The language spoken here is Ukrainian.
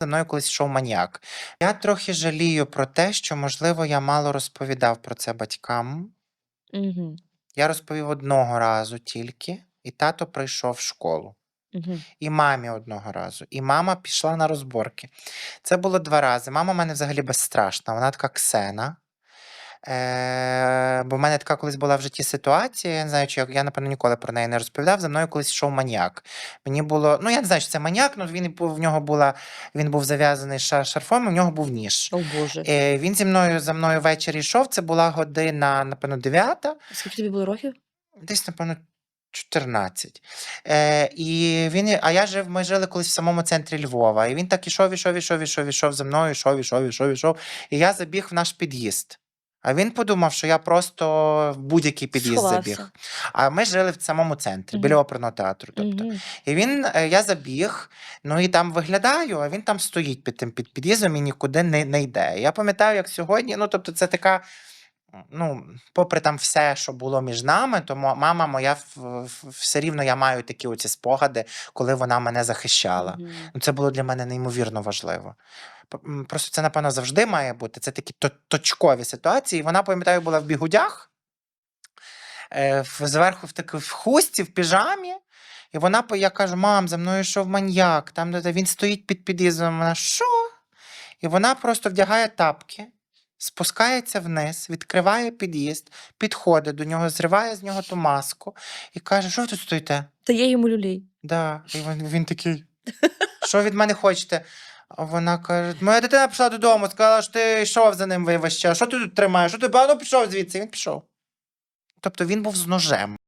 За мною колись йшов маніяк. Я трохи жалію про те, що, можливо, я мало розповідав про це батькам. Мгм. Я розповів одного разу тільки, і тато прийшов в школу. Мгм. І мамі одного разу. І мама пішла на розборки. Це було два рази. Мама в мене взагалі безстрашна. Вона така ксена. Е, бо в мене така колись була в житті ситуація. Я не знаю, чи я, я напевно ніколи про неї не розповідав. За мною колись йшов маніяк. Мені було, ну я не знаю, що це маніяк, але він був- в нього була, він був зав'язаний ша- шарфом, і в нього був ніж. О Боже. Е, він зі мною за мною ввечері йшов. Це була година, напевно, дев'ята. Скільки тобі було років? Десь, напевно, 14. Е, і він, а я жив, ми жили колись в самому центрі Львова. І він так ішов, ішов, ішов, ішов, ішов за мною, ішов, ішов, ішов, ішов. І я забіг в наш під'їзд. А він подумав, що я просто в будь-який під'їзд забіг. А ми жили в самому центрі, біля оперного театру. Тобто. І він, е, я забіг, ну і там виглядаю, а він там стоїть під тим під під'їздом і нікуди не, не йде. Я пам'ятаю, як сьогодні, ну тобто, це така. Ну, попри там все, що було між нами, то мама моя все рівно я маю такі оці спогади, коли вона мене захищала. Мгм. Ну, це було для мене неймовірно важливо. Просто це, напевно, завжди має бути. Це такі точкові ситуації. Вона, пам'ятаю, була в бігудях, е, зверху в такій в хусті, в піжамі. І вона, я кажу, мам, за мною йшов маньяк, там він стоїть під під'їздом. Вона що? І вона просто вдягає тапки, спускається вниз, відкриває під'їзд, підходить до нього, зриває з нього ту маску і каже: Що ви тут стоїте? Та є йому люлей. Да. І він, він такий. Що від мене хочете? А вона каже: Моя дитина пішла додому, сказала, що ти йшов за ним весь. Що ти тут тримаєш? Що ти а ну пішов звідси? Він пішов. Тобто він був з ножем.